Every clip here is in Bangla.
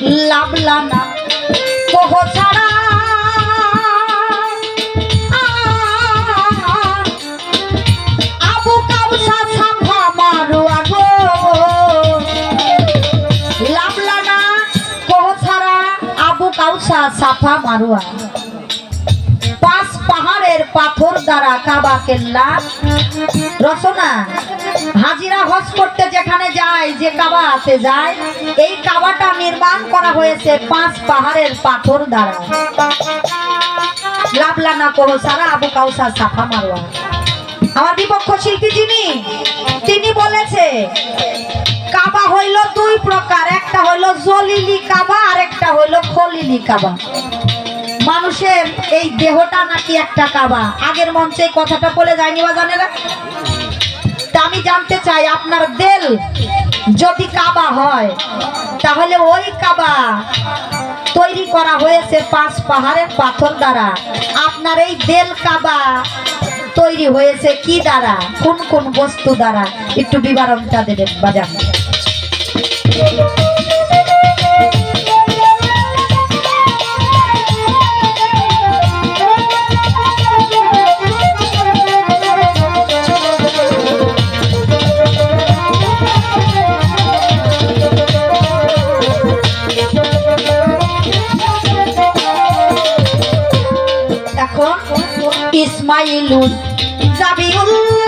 লাভলানা কোহ ছাড়া। আবু মারুয়া গো লাভলানা কোহ ছাড়া সাফা মারুয়া পাথর দ্বারা কাবা কেল্লা রচনা, হাজিরা হজ করতে যেখানে যায়, যে কাবা আছে যায়, এই কাবাটা নির্মাণ করা হয়েছে পাঁচ পাহাড়ের পাথর দ্বারা। লাভলানা করো, সারা আবু কাউসা সাফা মারোয়া আমার বিপক্ষ শিল্পী যিনি, তিনি বলেছে, কাবা হইল দুই প্রকার, একটা হইল জলিলি কাবা আর একটা হইল খলিলি কাবা। মানুষের এই দেহটা নাকি একটা কাবা? আগের মঞ্চে কথাটা বলে যায়নি বা জানে না? তা আমি জানতে চাই, আপনার দেল যদি কাবা হয়, তাহলে ওই কাবা তৈরি করা হয়েছে পাঁচ পাহাড়ের পাথর দ্বারা। আপনার এই দেল কাবা তৈরি হয়েছে কি দ্বারা? কোন কোন বস্তু দ্বারা? একটু বিবরণটা দেবেন, বাজান। ইসমাইলুল জাবিউল্লাহ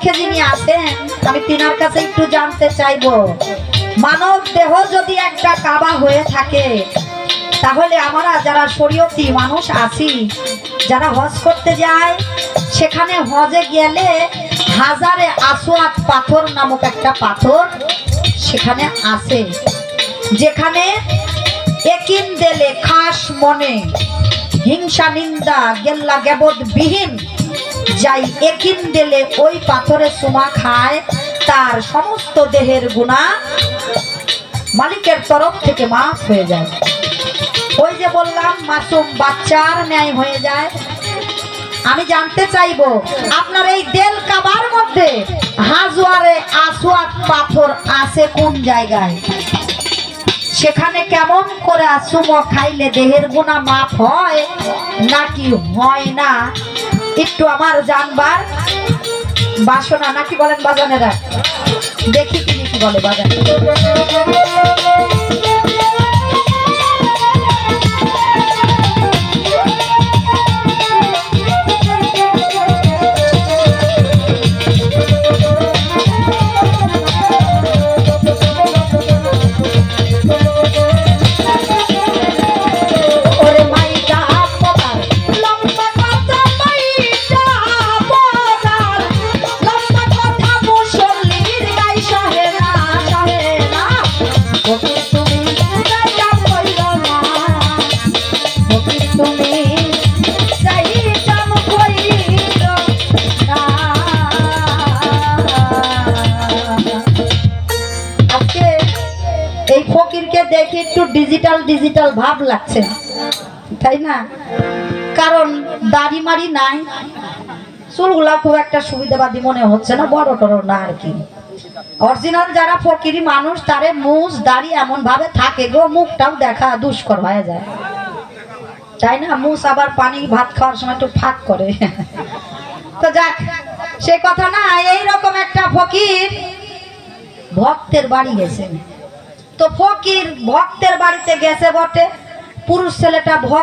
পক্ষে যিনি আছেন, আমি তিনার কাছে একটু জানতে চাইব। মানব দেহ যদি একটা কাবা হয়ে থাকে, তাহলে আমরা যারা শরীয়তি মানুষ আছি, যারা হজ করতে যায়, সেখানে হজে গেলে হাজারে আসোয়াত পাথর নামক একটা পাথর সেখানে আছে। যেখানে একিন দেলে খাস মনে, হিংসা নিন্দা, গেল্লা গেবদ বিহীন যাই একিন দিলে ওই পাথরে সুমা খায়, তার সমস্ত দেহের গুণা মালিকের তরফ থেকে মাফ হয়ে যায়। ওই যে বললাম, মাসুম বাচ্চার ন্যায় হয়ে যায়। আমি জানতে চাইব, আপনার এই দেল কাবার মধ্যে হাজুয়ারে আসোয়াত পাথর আছে কোন জায়গায়? সেখানে কেমন করে চুমো খাইলে দেহের গুণা মাফ হয়, নাকি হয় না? একটু আমার জানবার বাসনা নাকি বলেন বাজানেরা? দেখি তিনি কি বলে বাজান। দেখে একটু ডিজিটাল ডিজিটাল ভাব লাগছে তাই না? কারণ দাড়ি মারি নাই, চুলগুলা খুব একটা সুবিধাবাদী মনে হচ্ছে না, বড় টড় না আর কি। অরিজিনাল যারা ফকিরি মানুষ, তারে মুজ, দাড়ি এমন ভাবে থাকে গো, মুখটাও দেখা দুষ্কর হয়ে যায়। তাই না? মুস আবার পানি, ভাত খাওয়ার সময় একটু ফাঁক করে। তো যাক, সে কথা না, এইরকম একটা ফকির ভক্তের বাড়ি গেছে তো ফকির ভক্তের বাড়িতে গেছে বটে পুরুষ ছেলেটা ভক্ত